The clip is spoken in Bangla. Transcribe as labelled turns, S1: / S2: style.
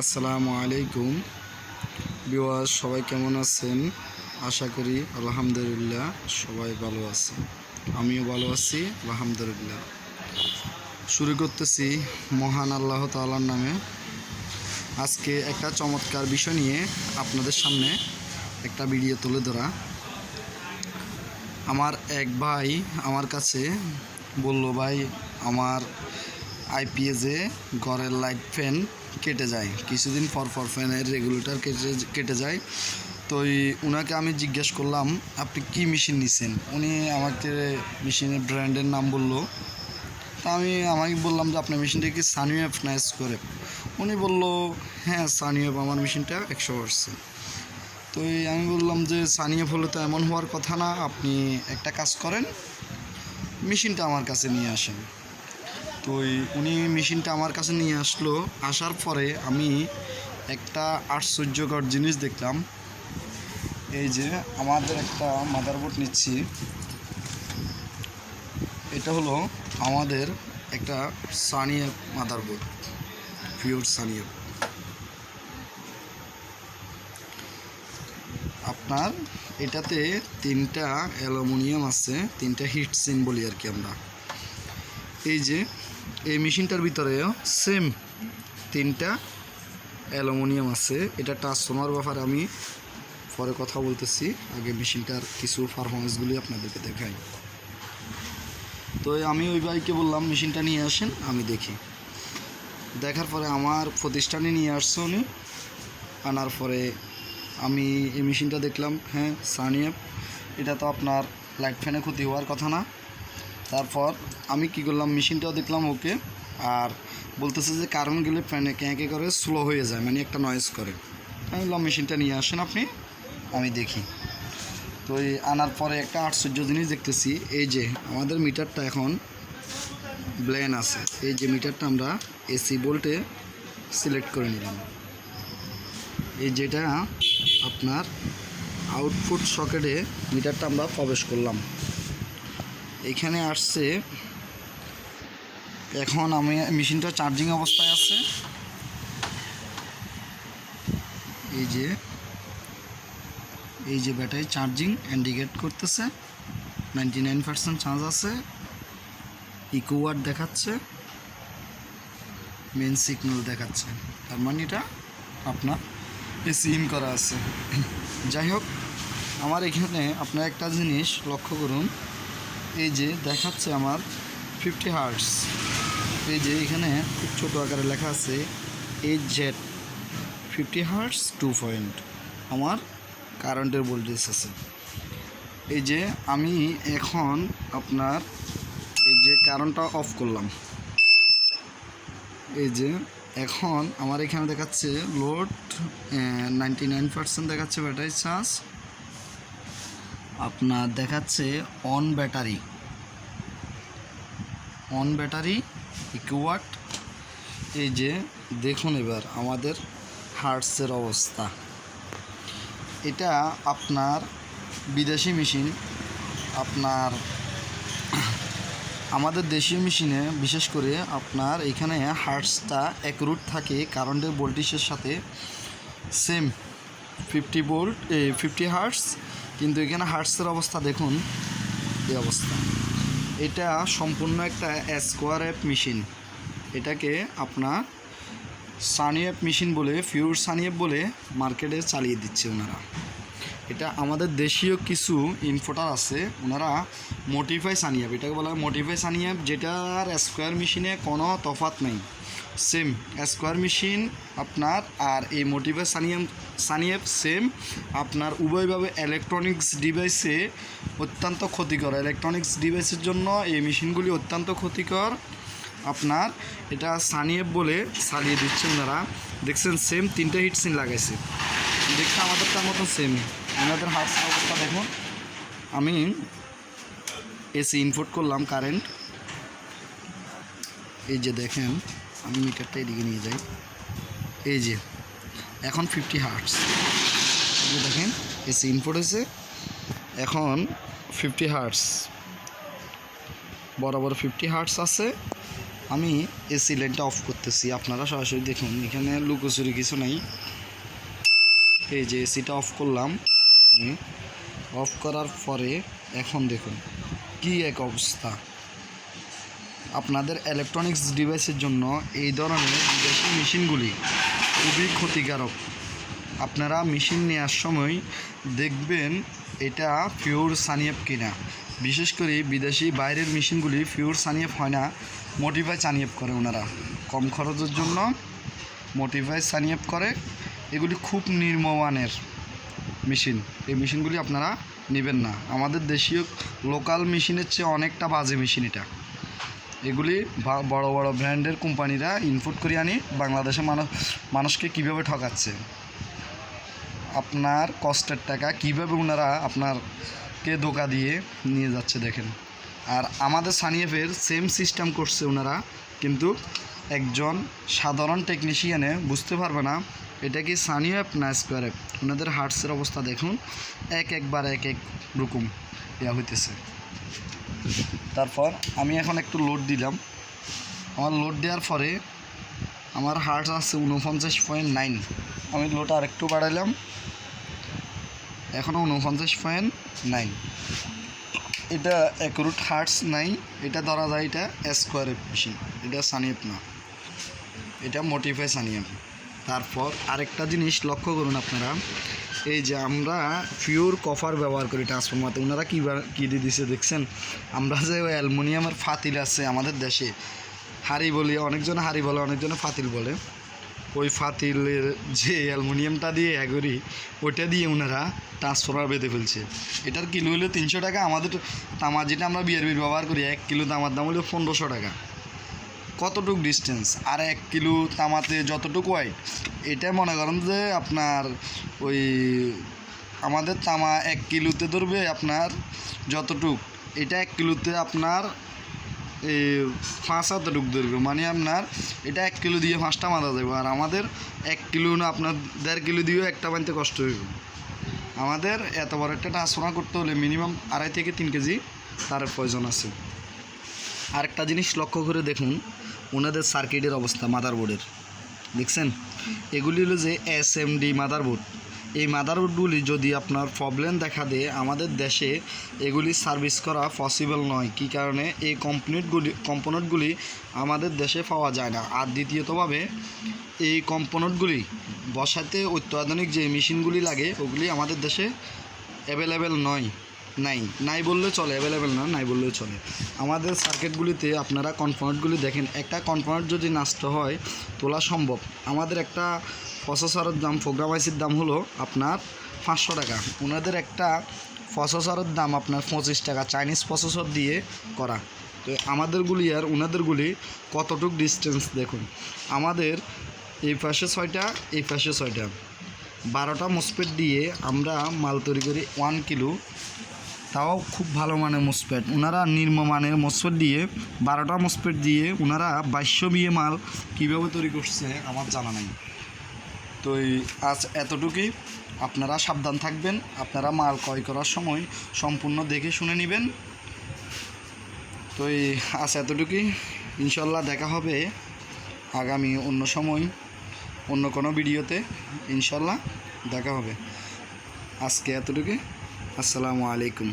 S1: আসসালামু আলাইকুম। বিওয়াজ সবাই কেমন আছেন? আশা করি আলহামদুলিল্লাহ সবাই ভালো আছে। আমিও ভালো আছি, আলহামদুলিল্লাহ। শুরু করতেছি মহান আল্লাহ তাআলার নামে। আজকে একটা চমৎকার বিষয় নিয়ে আপনাদের সামনে একটা ভিডিও তুলে ধরা। আমার এক ভাই আমার কাছে বলল, ভাই, আমার আইপিএসে ঘরের লাইট ফ্যান কেটে যায়। কিছুদিন পর পর ফ্যানের রেগুলেটর কেটে কেটে যায়। তো ওনাকে আমি জিজ্ঞেস করলাম, আপনি কি মেশিন নিছেন? উনি আমাকে মেশিনের ব্র্যান্ডের নাম বলল। তা আমি আমাকে বললাম যে, আপনার মেশিনটা কি সানিওয়েভ নাইস করে উনি বলল হ্যাঁ সানিওয়েভ আমার মেশিনটা একশো পার্সেন্ট তো আমি বললাম যে সানিওয়েভ হলে তো এমন হওয়ার কথা না। আপনি একটা কাজ করেন মেশিনটা আমার কাছে নিয়ে আসেন। তো উনি মেশিনটা আমার কাছে নিয়ে আসলো। আসার পরে আমি একটা আশ্চর্যকর জিনিস দেখলাম। এই যে আমাদের একটা মাদারবোর্ড নিচ্ছি। এটা হলো আমাদের একটা সানিয়া মাদারবোর্ড পিওর সানিয়া আপনার এটাতে তিনটা অ্যালুমিনিয়াম আছে, তিনটা হিট সিন বলি আর কি আমরা। এই যে, এই মেশিনটার ভিতরেও সেম তিনটা অ্যালুমিনিয়াম আছে। এটা ট্রান্সফর্মার ব্যাপারে আমি পরে কথা বলতেছি। আগে মেশিনটার কিছু পারফরমেন্সগুলি আপনাদেরকে দেখাই। তো আমি ওই ভাইকে বললাম, মেশিনটা নিয়ে আসেন, আমি দেখি। দেখার পরে আমার প্রতিষ্ঠানে নিয়ে আসছে উনি। আনার পরে আমি এই মেশিনটা দেখলাম হ্যাঁ সানিয়াপ এটা তো আপনার লাইট ফ্যানে ক্ষতি হওয়ার কথা না। তারপর আমি কি করলাম, মেশিনটাও দেখলাম, ওকে। আর বলতেছে যে কারণ গেলে ফ্যানে ক্যাঁকে করে স্লো হয়ে যায় মানে একটা নয়েজ করে। আমি বললাম, মেশিনটা নিয়ে আসেন আপনি, আমি দেখি। তো এই আনার পরে একটা আশ্চর্য জিনিস দেখতেছি, এই যে আমাদের মিটারটা এখন ব্লেন আছে। এই যে মিটারটা আমরা এসি বোল্টে সিলেক্ট করে নিলাম। এই যেটা আপনার আউটপুট সকেটে মিটারটা আমরা প্রবেশ করলাম। এখানে আসছে এখন আমি মেশিনটা চার্জিং অবস্থায় আছে। এই যে এই যে ব্যাটারি চার্জিং ইন্ডিকেট করতেছে। নাইনটি নাইন পার্সেন্ট চার্জ আছে। ইকো ওয়াট দেখাচ্ছে। মেন সিগন্যাল দেখাচ্ছে। তার মানে এটা আপনার এসি ইন করা আছে। যাই হোক, আমার এখানে আপনার একটা জিনিস লক্ষ্য করুন। এই যে দেখাচ্ছে আমার ফিফটি হার্টস যে এখানে খুব ছোটো আকারে লেখা আছে H Z fifty hertz two point আমার কারেন্টের ভোল্টেজ আছে। এই যে আমি এখন আপনার এই যে কারেন্টটা অফ করলাম। এই যে এখন আমার এখানে দেখাচ্ছে লোড নাইনটি নাইন পার্সেন্ট দেখাচ্ছে ব্যাটারি চার্জ আপনার দেখাচ্ছে on battery on battery eco watt এই যে দেখুন এবার আমাদের হার্টসের অবস্থা। এটা আপনার বিদেশি মেশিন, আপনার আমাদের দেশীয় মেশিনে বিশেষ করে আপনার এখানে হার্টসটা এক রুট থাকে, কারেন্টের ভোল্টেজের সাথে same fifty volt fifty hertz কিন্তু এখানে হার্টসের অবস্থা দেখুন, এই অবস্থা। এটা সম্পূর্ণ একটা স্কোয়ার অ্যাপ মেশিন এটাকে আপনার সানিয়াপ মেশিন বলে ফিউর সানিয়াপ বলে মার্কেটে চালিয়ে দিচ্ছে ওনারা। এটা আমাদের দেশীয় কিছু ইনফোটার আছে, ওনারা মোটিফাই সানিয়াপ এটাকে বলা হয় মোটিফাই সানিয়াপ যেটার স্কোয়ার মেশিনে কোনো তফাত নেই। সেম স্কোয়ার মেশিন আপনার আর এই মোটিফাই সানিয়াম সানিয়াপ সেম আপনার উভয়ভাবে ইলেকট্রনিক্স ডিভাইসে অত্যন্ত ক্ষতিকর। ইলেকট্রনিক্স ডিভাইসের জন্য এই মেশিনগুলি অত্যন্ত ক্ষতিকর। আপনার এটা সানিয়েব বলে সারিয়ে দিচ্ছে ওনারা। দেখছেন সেম তিনটে হিট সিন লাগাইছে। দেখতে আমাদেরটার মতো সেম ওনাদের হার্স অবস্থা দেখুন। আমি এসি ইনপুট করলাম কারেন্ট এই যে দেখেন, আমি মিটারটা এদিকে নিয়ে যাই। এই যে, এখন ফিফটি হার্টস এই যে দেখেন এসি ইনপুট হয়েছে। এখন ফিফটি হার্টস বরাবর ফিফটি হার্টস আছে। আমি এসি লাইনটা অফ করতেছি। আপনারা সরাসরি দেখুন, এখানে লুকোচুরি কিছু নেই। এই যে এসিটা অফ করলাম। অফ করার পরে এখন দেখুন কি এক অবস্থা। আপনাদের ইলেকট্রনিক্স ডিভাইসের জন্য এই ধরনের বিদেশি মেশিনগুলি খুবই ক্ষতিকারক। আপনারা মেশিন নেওয়ার সময় দেখবেন এটা পিওর সানিয়েপ কিনা। বিশেষ করে বিদেশি বাইরের মেশিনগুলি পিওর সানিয়েপ হয় না মোটিফাই সানিয়েপ করে ওনারা। কম খরচের জন্য মোটিফাই সানিয়েপ করে। এগুলি খুব নির্মমানের। মেশিন। এই মেশিনগুলি আপনারা নেবেন না। আমাদের দেশীয় লোকাল মেশিনের চেয়ে অনেকটা বাজে মেশিন এটা। এগুলি বড় বড় ব্র্যান্ডের কোম্পানিরা ইনপুট করে আনি, বাংলাদেশের মানুষ মানুষকে কীভাবে ঠকাচ্ছে। আপনার কষ্টের টাকা কীভাবে ওনারা আপনারকে ধোকা দিয়ে নিয়ে যাচ্ছে দেখেন। আর আমাদের সানিয়েফের সেম সিস্টেম করছে ওনারা, কিন্তু একজন সাধারণ টেকনিশিয়ানে বুঝতে পারবে না এটা কি সানিয়েফ না স্কোয়ার অ্যাপ? ওনাদের হার্টসের অবস্থা দেখুন। এক একবার এক এক রকম ইয়া হইতেছে। তারপর আমি এখন একটু লোড দিলাম। আমার লোড দেওয়ার পরে আমার হার্টস আছে উনপঞ্চাশ পয়েন্ট নাইন। আমি লোড আর একটু বাড়াইলাম। এখনও উনপঞ্চাশ পয়েন্ট নাইন। এটা অ্যাকুরেট হার্টস নাই। এটা ধরা যায় এটা স্কোয়ার অ্যাপ মেশিন এটা সানিয়েপ না। এটা মোটিফাই সানিয়েপ তারপর আরেকটা জিনিস লক্ষ্য করুন আপনারা। এই যে আমরা পিওর কফার ব্যবহার করি ট্রান্সফর্মারতে ওনারা কী কী দিয়ে দিছে দেখছেন? আমরা যে ওই অ্যালুমিনিয়ামের ফাতিল আছে আমাদের দেশে, হাড়ি বলি, অনেকজন হাড়ি বলে, অনেকজনে ফাতিল বলে। ওই ফাতিলের যে অ্যালুমিনিয়ামটা দিয়ে এগরি, ওইটা দিয়ে ওনারা ট্রান্সফর্মার বেঁধে ফেলছে। এটার কিলো হলো তিনশো টাকা, আমাদের তামা যেটা আমরা বিআরবির ব্যবহার করি, এক কিলো তামার দাম হলো পনেরোশো টাকা। কতটুক ডিস্টেন্স আর এক কিলো তামাতে যতটুকু ওয়াইট এটা মনে করেন যে আপনার ওই আমাদের তামা এক কিলোতে ধরবে আপনার যতটুক। এটা এক কিলোতে আপনার এই পাঁচ হাতটুক ধরবে। মানে আপনার এটা এক কিলো দিয়ে পাঁচটা মাথা যাবে। আর আমাদের এক কিলো না, আপনার দেড় কিলো দিয়েও একটা বানতে কষ্ট হইবে। আমাদের এত বড় একটা ট্রান্সফার করতে হলে মিনিমাম আড়াই থেকে তিন কেজি তার প্রয়োজন আছে। আরেকটা জিনিস লক্ষ্য করে দেখুন ওনাদের সার্কিটের অবস্থা মাদারবোর্ডের দেখছেন? এগুলি হলো যে এস এম ডি মাদারবোর্ড এই মাদারবোর্ডগুলি যদি আপনার প্রবলেম দেখা দেয়, আমাদের দেশে এগুলি সার্ভিস করা পসিবল নয়। কী কারণে? এই কম্পোনেন্টগুলি কম্পোনেন্টগুলি আমাদের দেশে পাওয়া যায় না। আর দ্বিতীয়তভাবে, এই কম্পোনেন্টগুলি বসাতে অত্যাধুনিক যে মেশিনগুলি লাগে, ওগুলি আমাদের দেশে অ্যাভেলেবেল নয়। নাই নাই বললে চলে অ্যাভেলেবেল না, নাই বললেও চলে। আমাদের সার্কিটগুলিতে আপনারা কম্পোনেন্টগুলি দেখেন। একটা কম্পোনেন্ট যদি নষ্ট হয়, তোলা সম্ভব। আমাদের একটা প্রসেসরের দাম প্রোগ্রাম আইসির দাম হলো আপনার পাঁচশো টাকা। ওনাদের একটা প্রসেসরের দাম আপনার পঁচিশ টাকা চাইনিজ প্রসেসর দিয়ে করা। তো আমাদেরগুলি আর ওনাদেরগুলি কতটুক ডিস্টেন্স দেখুন। আমাদের এই পাশে ছয়টা, এই পাশে ছয়টা। বারোটা মসপেট দিয়ে আমরা মাল তৈরি করি ওয়ান কিলো তাও খুব ভালো মানের মসপেট ওনারা নিম্নমানের মসপেট দিয়ে, বারোটা মসপেট দিয়ে ওনারা বাইশশো বিয়ে মাল কীভাবে তৈরি করছে আমার জানা নাই। তো এই আজ এতটুকুই। আপনারা সাবধান থাকবেন, আপনারা মাল ক্রয় করার সময় সম্পূর্ণ দেখে শুনে নেবেন। তো এই আজ এতটুকুই। ইনশাল্লাহ দেখা হবে আগামী অন্য সময়, অন্য কোনো ভিডিওতে। ইনশাল্লাহ দেখা হবে। আজকে এতটুকুই। আসসালামু আলাইকুম।